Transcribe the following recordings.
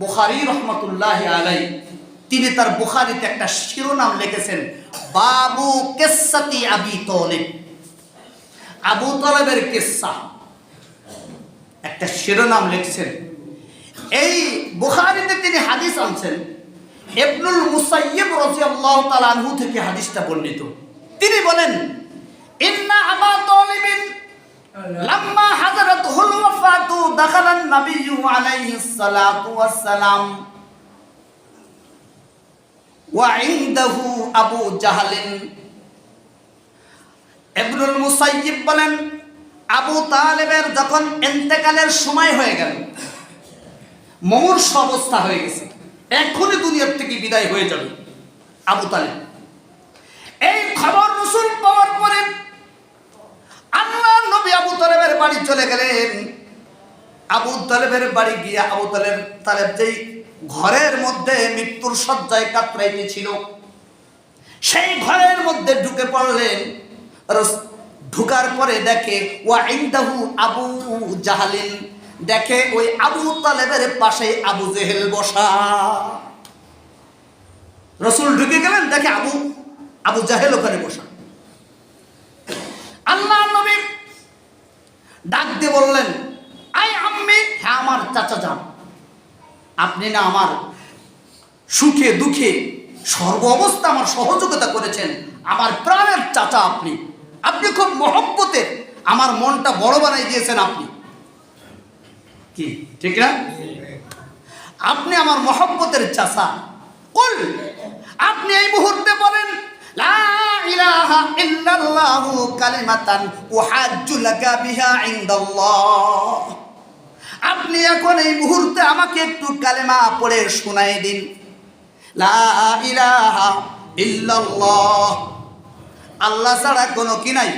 বুখারি রহমতুল্লাহ আলাই তিনি তার বুখারিতে একটা শিরোনাম লিখেছেন বাবু কেসাতি আবি তলেব। আবু তলেবের কেসা একটা শিরোনাম লিখছেন। এই বুখারিতে তিনি হাদিস আনছেন ইবনুল মুসাইয়িব রাদিয়াল্লাহু তাআলা আনহু থেকে হাদিসটা বর্ণিত। তিনি বলেন ইন্না আবা তালিবিন লাম্মা আলাইহিস সালাতু ওয়াস সালাম ওয়া ইনদাহু আবু জাহলিন। ইবনুল মুসাইয়িব বলেন, আবু তালেবের যখন ইন্তেকালের সময় হয়ে গেল মমূর্ষ অবস্থা হয়ে গেছে। এখনই দুনিয়ার থেকে বিদায় হয়ে যাবে আবু তালেব। এই খবর রসুল পাওয়ার পরে আল্লাহ নবী আবু তালেবের বাড়ি চলে গেলেন। আবু তালেবের বাড়ি গিয়ে আবু তালেব তালেব যেই ঘরের মধ্যে মৃত্যুর শয্যায় কাতরাইতে ছিল সেই ঘরের মধ্যে ঢুকে পড়লেন। ঢুকার পরে দেখে, ওয়া ইনদাহু আবু জাহালিন। দেখে ওই আবু তালেবের পাশে আবু জেহেল বসা। রসুল ঢুকে গেলেন, দেখে আবু আবু জাহেল ওখানে বসা। আল্লাহ নবী ডাক দিয়ে বললেন আমার চাচা যান। আপনি না আমার সুখে দুঃখে সর্ব অবস্থা আমার সহযোগিতা করেছেন। আমার প্রাণের চাচা আপনি। আপনি খুব মহব্বতের। আমার মনটা বড় বানাই দিয়েছেন আপনি। কি? ঠিক না? আপনি আমার মহব্বতের চাচা। কুল, আপনি এই মুহূর্তে বলেন, লা ইলাহা ইল্লাল্লাহু কালিমাতান উহাজ্জু লাকা বিহা ইনদাল্লাহ। আপনি এখন এই মুহূর্তে আমাকে একটু কালেমা পড়ে শোনাই দিন। আল্লাহ ছাড়া কোনো কি নাই?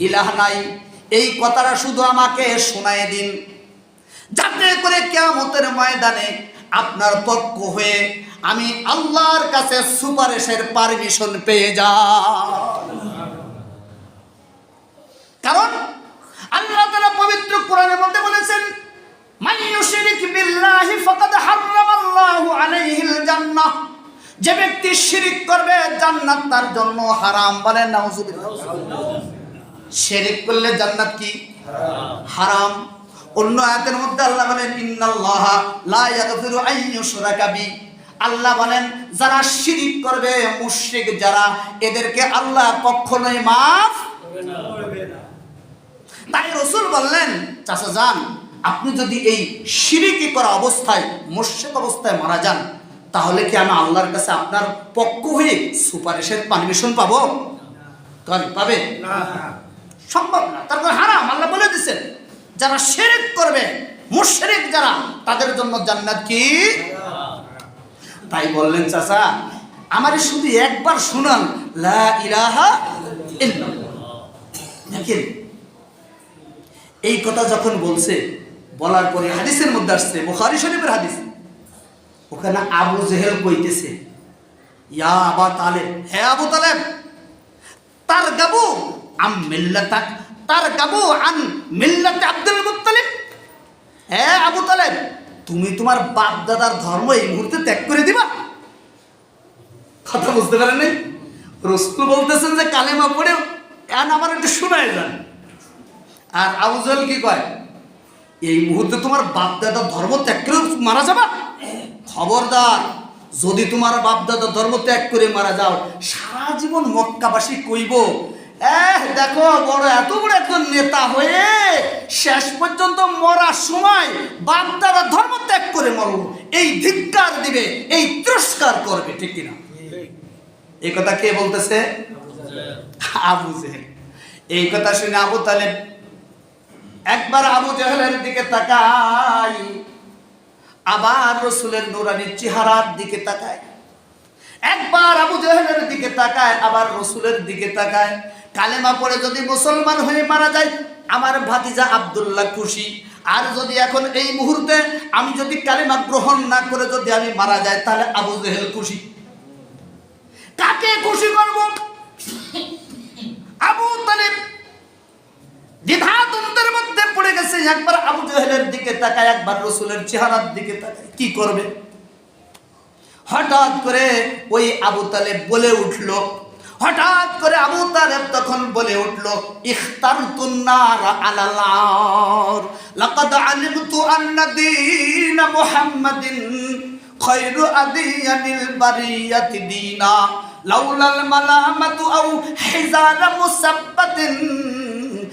ইলাহ নাই। এই কথাটা শুধু আমাকে শোনাই দিন। যাতে করে কেয়ামতের ময়দানে আপনার পক্ষ হয়ে আমি আল্লাহর কাছে সুপারিশের পারমিশন পেয়ে যা কারণ আল্লাহ পবিত্র কোরআনের মধ্যে বলেছেন যে ব্যক্তি শিরিক করবে, জান্নাত তার জন্য হারাম বলেন শিরিক করলে জান্নাত কি? হারাম। অন্য আয়াতের মধ্যে আল্লাহ বলেন, ইন্নাল্লাহা আল্লাহ বলেন, যারা শিরিক করবে, মুশরিক যারা, এদেরকে আল্লাহ কখনোই মাফ তাই রসুল বললেন চাচা যান আপনি যদি এই শিরিকি করা অবস্থায় মুর্শেক অবস্থায় মারা যান তাহলে কি আমি আল্লাহর কাছে আপনার পক্ষ হয়ে সুপারিশের পারমিশন পাবো? পাবে? সম্ভব না। তারপর হারাম আল্লাহ বলে দিচ্ছেন যারা শিরিক করবে মুশরিক যারা তাদের জন্য জান্নাত কি? তাই বললেন চাচা আমারে শুধু একবার শুনান লা ইলাহা ইল্লাল্লাহ। দেখেন এই কথা যখন বলছে, বলার পরে হাদিসের মধ্যে আসছে, বুখারী শরীফের হাদিস। ওখানে আবু জেহেল কইতেছে, ইয়া আবা তালেব, হে আবু তালেব তার গাবু আম মিল্লাতা তার গাবু আন মিল্লাতে আব্দুল মুত্তালিব। হে আবু তালেব, তুমি তোমার বাপ দাদার ধর্ম এই মুহূর্তে ত্যাগ করে দিবা? কথা বুঝতে পারেন নাই? রসুল বলতেছেন যে, কালেমা পড়ে এখন আমার একটু শোনায় যান? আর আবুজল কি কয়? এই মুহূর্তে তোমার বাপ দাদার ধর্ম ত্যাগ করে মারা যাবা? খবরদার, যদি তোমার বাপ দাদা ধর্ম ত্যাগ করে মারা যাও, সারা জীবন মক্কাবাসী কইব, এহ, দেখো বড়, এত বড় একজন নেতা হয়ে শেষ পর্যন্ত মরার সময় বাপ দাদা ধর্ম ত্যাগ করে মরল এই ধিক্কার দিবে, এই তিরস্কার করবে, ঠিক কিনা? এই কথা কে বলতেছে? আবু জেহেল। এই কথা শুনে আবু তালেব একবার আবু জাহেলের দিকে তাকাই, আবার রসুলের নুরানির চেহারার দিকে তাকায়। একবার আবু জাহেলের দিকে তাকায়, আবার রসুলের দিকে তাকায়। কালেমা পড়ে যদি মুসলমান হয়ে মারা যায়, আমার ভাতিজা আবদুল্লাহ খুশি। আর যদি এখন এই মুহূর্তে আমি যদি কালেমা গ্রহণ না করে যদি আমি মারা যাই, তাহলে আবু জেহেল খুশি। কাকে খুশি করব আবু তালেব দ্বিধাদ্বন্দ্বের মধ্যে পড়ে গেছে একবার আবু জাহেলের দিকে তাকায়, একবার রসুলের চেহারার দিকে তাকায়। কি করবে? হঠাৎ করে ওই আবু তালেব বলে উঠল, হঠাৎ করে আবু তালেব তখন বলে উঠল, ইখতারতুন নার আলালার লাকাদ আলিমতু আন্না দীন মুহাম্মাদিন খায়রু আদিয়ানিল বারিয়াতি দীনা, লাউলাল মালামাতু আও হিজার মুসাব্বাতিন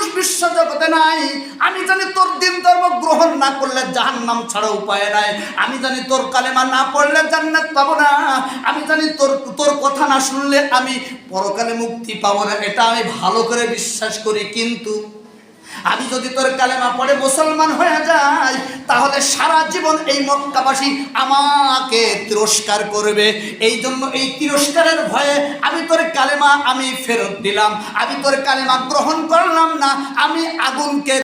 মানুষ বিশ্ব জগতে নাই। আমি জানি তোর দিন ধর্ম গ্রহণ না করলে জাহান নাম ছাড়া উপায় নাই। আমি জানি তোর কালেমা না পড়লে জান্নাত পাবো না। আমি জানি তোর তোর কথা না শুনলে আমি পরকালে মুক্তি পাবো না। এটা আমি ভালো করে বিশ্বাস করি, কিন্তু আমি যদি তোর কালেমা পড়ে মুসলমান হয়ে যাই, তাহলে সারা জীবন এই মক্কাবাসী আমাকে তিরস্কার করবে। এই জন্য এই তিরস্কারের ভয়ে আমি তোর কালেমা আমি ফেরত দিলাম। আমি তোর কালেমা গ্রহণ করলাম না, আমি আগুনকে